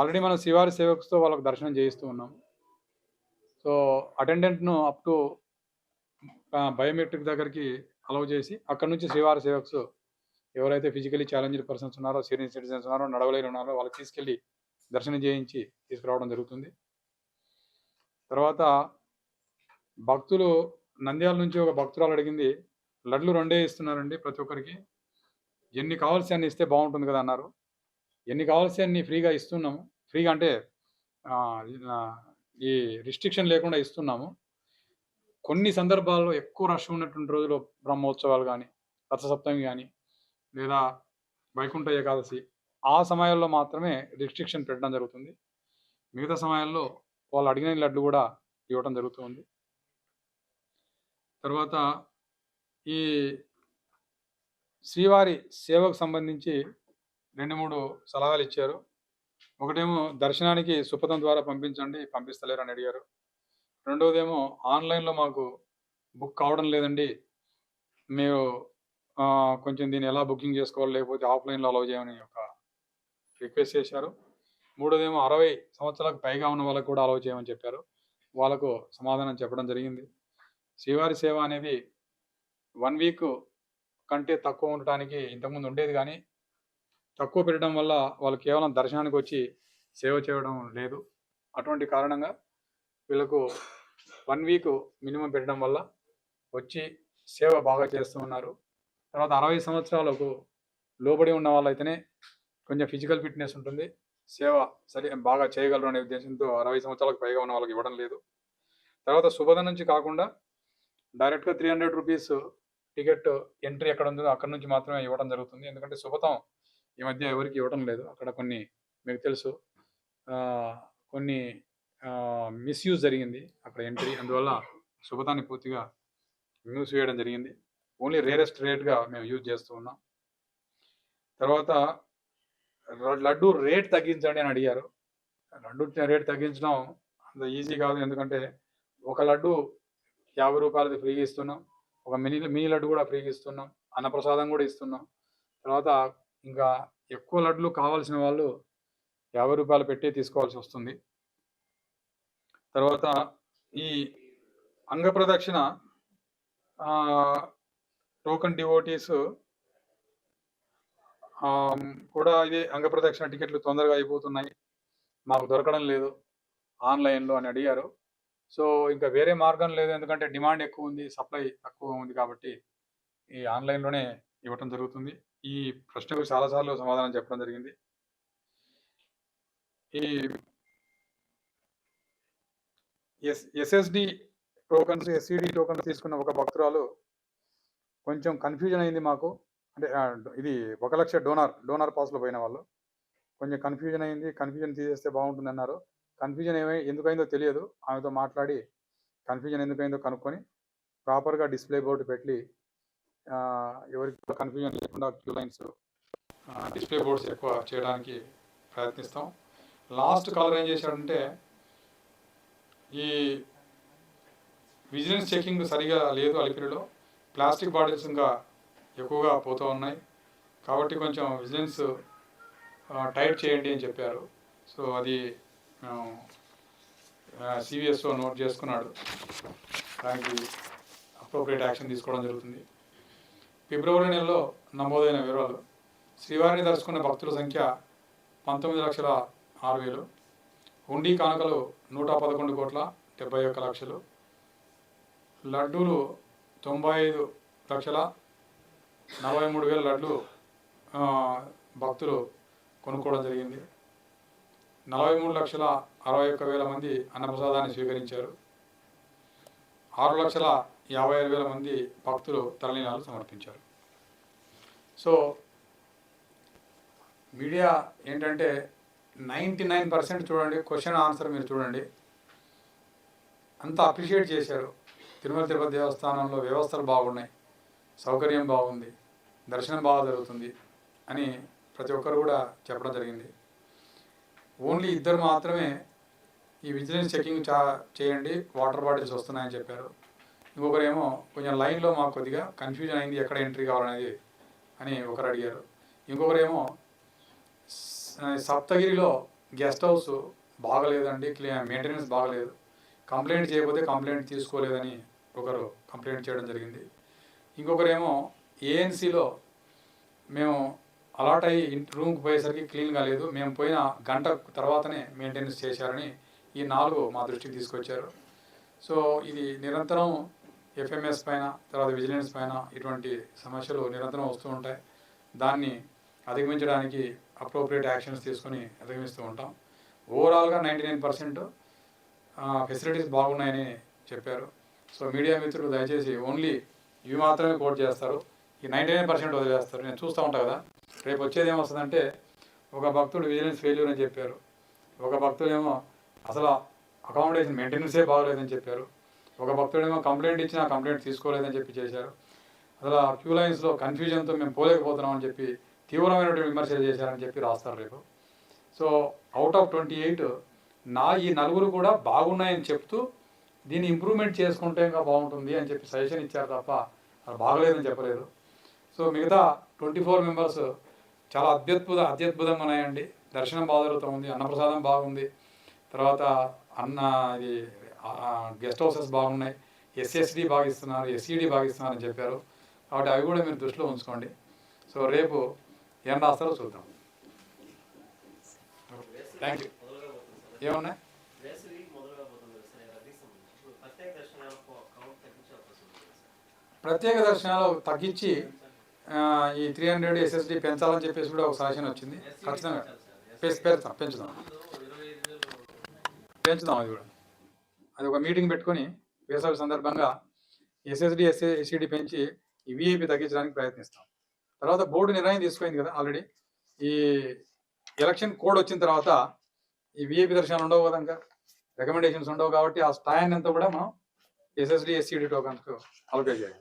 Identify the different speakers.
Speaker 1: Already మనం శ్రీవారి సేవకుతో వాళ్ళకి దర్శనం చేయిస్తూ ఉన్నాం. సో అటెండెంట్ను అప్ టు బయోమెట్రిక్ దగ్గరికి అలౌ చేసి అక్కడ నుంచి శ్రీవారి సేవక్స్ ఎవరైతే ఫిజికలీ ఛాలెంజ్డ్ పర్సన్స్ ఉన్నారో సీనియర్ సిటిజన్స్ ఉన్నారో నడవలేని ఉన్నారో వాళ్ళకి తీసుకెళ్ళి దర్శనం చేయించి తీసుకురావడం జరుగుతుంది. తర్వాత భక్తులు నంద్యాల నుంచి ఒక భక్తురాలు అడిగింది లడ్లు రెండే ఇస్తున్నారండి ప్రతి ఒక్కరికి. ఎన్ని కావాల్సి అన్ని ఇస్తే బాగుంటుంది కదా అన్నారు. ఎన్ని కావాల్సి అన్ని ఫ్రీగా ఇస్తున్నాము. ఫ్రీగా అంటే ఈ రిస్ట్రిక్షన్ లేకుండా ఇస్తున్నాము. కొన్ని సందర్భాల్లో ఎక్కువ రష్ ఉన్నటువంటి రోజులు బ్రహ్మోత్సవాలు కానీ రథసప్తమి కానీ లేదా వైకుంఠ ఏకాదశి ఆ సమయాల్లో మాత్రమే రిస్ట్రిక్షన్ పెట్టడం జరుగుతుంది. మిగతా సమయాల్లో వాళ్ళు అడిగిన లడ్లు కూడా ఇవ్వడం జరుగుతుంది. తర్వాత ఈ శ్రీవారి సేవకు సంబంధించి రెండు మూడు సలహాలు ఇచ్చారు. ఒకటేమో దర్శనానికి సుపథం ద్వారా పంపించండి పంపిస్తలేరు అని అడిగారు. రెండవదేమో ఆన్లైన్లో మాకు బుక్ కావడం లేదండి. మీరు కొంచెం దీన్ని ఎలా బుకింగ్ చేసుకోవాలి లేకపోతే ఆఫ్లైన్లో అలౌ చేయమని ఒక రిక్వెస్ట్ చేశారు. మూడోదేమో అరవై సంవత్సరాలకు పైగా ఉన్న వాళ్ళకు కూడా అలౌ చేయమని చెప్పారు. వాళ్ళకు సమాధానం చెప్పడం జరిగింది. శ్రీవారి సేవ అనేది వన్ వీక్ కంటే తక్కువ ఉండటానికి ఇంతకుముందు ఉండేది కానీ తక్కువ పెట్టడం వల్ల వాళ్ళు కేవలం దర్శనానికి వచ్చి సేవ చేయడం లేదు. అటువంటి కారణంగా వీళ్ళకు వన్ వీక్ మినిమం పెట్టడం వల్ల వచ్చి సేవ బాగా చేస్తూ ఉన్నారు. తర్వాత అరవై సంవత్సరాలకు లోబడి ఉన్న వాళ్ళైతేనే కొంచెం ఫిజికల్ ఫిట్నెస్ ఉంటుంది. సేవ సరి బాగా చేయగలరు అనే ఉద్దేశంతో అరవై సంవత్సరాలకు పైగా ఉన్న వాళ్ళకి ఇవ్వడం లేదు. తర్వాత శుభద నుంచి కాకుండా డైరెక్ట్గా three hundred rupees ticket entry ఎక్కడ ఉందో అక్కడ నుంచి మాత్రమే ఇవ్వడం జరుగుతుంది. ఎందుకంటే శుభతం ఈ మధ్య ఎవరికి ఇవ్వడం లేదు. అక్కడ కొన్ని మీకు తెలుసు. కొన్ని మిస్యూజ్ జరిగింది అక్కడ ఎంట్రీ అందువల్ల శుభతాన్ని పూర్తిగా మ్యూస్ చేయడం జరిగింది. ఓన్లీ రేరెస్ట్ రేట్గా మేము యూజ్ చేస్తూ ఉన్నాం. తర్వాత లడ్డు రేట్ తగ్గించండి అని అడిగారు. లడ్డు రేట్ తగ్గించడం అంత ఈజీ కాదు. ఎందుకంటే ఒక లడ్డు యాభై రూపాయలది ఫ్రీగా ఇస్తున్నాం. ఒక మినీ మినీ లడ్డు కూడా ఫ్రీగా ఇస్తున్నాం. అన్నప్రసాదం కూడా ఇస్తున్నాం. తర్వాత ఇంకా ఎక్కువ లడ్లు కావాల్సిన వాళ్ళు యాభై రూపాయలు పెట్టి తీసుకోవాల్సి వస్తుంది. తర్వాత ఈ అంగ ప్రదక్షిణ టోకన్ డివోటీస్ కూడా ఇది అంగప్రదక్షిణ టికెట్లు తొందరగా అయిపోతున్నాయి. మాకు దొరకడం లేదు ఆన్లైన్లో అని అడిగారు. సో ఇంకా వేరే మార్గం లేదు ఎందుకంటే డిమాండ్ ఎక్కువ ఉంది సప్లై తక్కువ ఉంది కాబట్టి ఈ ఆన్లైన్లోనే ఇవ్వటం జరుగుతుంది. ఈ ప్రశ్నకు చాలాసార్లు సమాధానం చెప్పడం జరిగింది. ఈ S SSD tokens SSD tokens తీసుకున్న ఒక భక్తురాలు కొంచెం కన్ఫ్యూజన్ అయింది మాకు. అంటే ఇది ఒక లక్ష డోనార్ డోనార్ పాస్లో పోయిన వాళ్ళు. కొంచెం కన్ఫ్యూజన్ అయింది. కన్ఫ్యూజన్ తీసేస్తే బాగుంటుంది అన్నారు. కన్ఫ్యూజన్ ఏమై ఎందుకైందో తెలియదు. ఆమెతో మాట్లాడి కన్ఫ్యూజన్ ఎందుకైందో కనుక్కొని ప్రాపర్గా డిస్ప్లే బోర్డు పెట్టి ఎవరికి కన్ఫ్యూజన్ లేకుండా క్యూ లైన్స్ డిస్ప్లే బోర్డ్స్ ఎక్కువ చేయడానికి ప్రయత్నిస్తాం. లాస్ట్ కాలర్ ఏం చేశాడంటే ఈ విజిలెన్స్ చెకింగ్ సరిగా లేదు అలిపిరిలో ప్లాస్టిక్ బాటిల్స్ ఇంకా ఎక్కువగా పోతూ ఉన్నాయి. కాబట్టి కొంచెం విజిలెన్స్ టైట్ చేయండి అని చెప్పారు. సో అది మేము సివిఎస్ఓ నోట్ చేసుకున్నాడు. దానికి అప్రోప్రియేట్ యాక్షన్ తీసుకోవడం జరుగుతుంది. ఫిబ్రవరి నెలలో నమోదైన వివరాలు. శ్రీవారిని దర్శకున్న భక్తుల సంఖ్య పంతొమ్మిది లక్షల ఆరు వేలు. హుండీ కానుకలు నూట పదకొండు కోట్ల డెబ్బై ఒక్క లక్షలు. లడ్డూలు తొంభై ఐదు లక్షల నలభై మూడు వేల లడ్లు భక్తులు కొనుక్కోవడం జరిగింది. నలభై మూడు లక్షల అరవై ఒక్క వేల మంది అన్నప్రసాదాన్ని స్వీకరించారు. ఆరు లక్షల యాభై ఆరు వేల మంది భక్తులు తరలినాలు సమర్పించారు. సో మీడియా ఏంటంటే నైంటీ నైన్ పర్సెంట్ చూడండి క్వశ్చన్ ఆన్సర్ మీరు చూడండి. అంతా అప్రిషియేట్ చేశారు. తిరుమల తిరుపతి దేవస్థానంలో వ్యవస్థలు బాగున్నాయి సౌకర్యం బాగుంది దర్శనం బాగా జరుగుతుంది అని ప్రతి ఒక్కరు కూడా చెప్పడం జరిగింది. ఓన్లీ ఇద్దరు మాత్రమే ఈ విజిలెన్స్ చెకింగ్ చా చేయండి వాటర్ బాటిల్స్ వస్తున్నాయని చెప్పారు. ఇంకొకరేమో కొంచెం లైన్లో మాకు కొద్దిగా కన్ఫ్యూజన్ అయింది ఎక్కడ ఎంట్రీ కావాలనేది అని ఒకరు అడిగారు. ఇంకొకరేమో సప్తగిరిలో గెస్ట్ హౌస్ బాగలేదండి మెయింటెనెన్స్ బాగలేదు. కంప్లైంట్ చేయకపోతే కంప్లైంట్ తీసుకోలేదని ఒకరు కంప్లైంట్ చేయడం జరిగింది. ఇంకొకరేమో ఏఎన్సీలో మేము అలాట్ అయ్యి రూమ్కి పోయేసరికి క్లీన్ కాలేదు మేము పోయిన గంట తర్వాతనే మెయింటెనెన్స్ చేశారని ఈ నాలుగు మా దృష్టికి తీసుకొచ్చారు. సో ఇది నిరంతరం ఎఫ్ఎంఎస్ పైన తర్వాత విజిలెన్స్ పైన ఇటువంటి సమస్యలు నిరంతరం వస్తూ ఉంటాయి. దాన్ని అధిగమించడానికి అప్రోప్రియేట్ యాక్షన్స్ తీసుకొని అధిగమిస్తూ ఉంటాం. ఓవరాల్గా నైంటీ నైన్ పర్సెంట్ ఫెసిలిటీస్ బాగున్నాయని చెప్పారు. సో మీడియా మిత్రులు దయచేసి ఓన్లీ ఇవి మాత్రమే కోట్ చేస్తారు. ఈ నైంటీ నైన్ పర్సెంట్ వదిలేస్తారు. నేను చూస్తూ ఉంటాను కదా. రేపు వచ్చేది ఏమొస్తుందంటే ఒక భక్తుడు విజిలెన్స్ ఫెయిల్యూర్ అని చెప్పారు. ఒక భక్తుడేమో అసలు అకామిడేషన్ మెయింటెనెన్సే బాగోలేదని చెప్పారు. ఒక భక్తుడేమో కంప్లైంట్ ఇచ్చినా కంప్లైంట్ తీసుకోలేదని చెప్పి చేశారు. అసలు ఆ క్యూ లైన్స్లో కన్ఫ్యూజన్తో మేము పోలేకపోతున్నామని చెప్పి తీవ్రమైనటువంటి విమర్శలు చేశారని చెప్పి రాస్తారు రేపు. So out of twenty eight నా ఈ నలుగురు కూడా బాగున్నాయని చెప్తూ దీన్ని ఇంప్రూవ్మెంట్ చేసుకుంటే ఇంకా బాగుంటుంది అని చెప్పి సజెషన్ ఇచ్చారు తప్ప అది బాగలేదని చెప్పలేదు. సో మిగతా ట్వంటీ ఫోర్ మెంబర్స్ చాలా అత్యద్భుత అత్యద్భుతంగా ఉన్నాయండి దర్శనం బాగా జరుగుతుంది అన్నప్రసాదం బాగుంది. తర్వాత అన్న ఇది గెస్ట్ హౌసెస్ బాగున్నాయి. ఎస్ఎస్డి బాగా ఇస్తున్నారు ఎస్ఈడి బాగా అని చెప్పారు. కాబట్టి అవి కూడా మీరు దృష్టిలో ఉంచుకోండి. సో రేపు ఏం రాస్తారో చూద్దాం. థ్యాంక్ యూ ఏమున్నాయి?
Speaker 2: ప్రత్యేక
Speaker 1: దర్శనాలు తగ్గించి ఈ త్రీ హండ్రెడ్ ఎస్ఎస్డి పెంచాలని చెప్పేసి కూడా ఒక సజెషన్ వచ్చింది. ఖచ్చితంగా. పెంచ- పెంచుతాం పెంచుదాం పెంచుదాం అది కూడా. అది ఒక మీటింగ్ పెట్టుకొని వేసవి సందర్భంగా ఎస్ఎస్డి ఎస్ఏ ఎస్సిడి పెంచి ఈ విఐపి తగ్గించడానికి ప్రయత్నిస్తాం. తర్వాత బోర్డు నిర్ణయం తీసుకుంది కదా ఆల్రెడీ. ఈ ఎలక్షన్ కోడ్ వచ్చిన తర్వాత ఈ విఐపి దర్శనాలు ఉండవు కదా ఇంకా. రికమెండేషన్స్ ఉండవు కాబట్టి ఆ స్థాయిని అంతా కూడా మనం ఎస్ఎస్డి ఎస్సిడి టోకన్స్కు అలొకేట్ చేయాలి.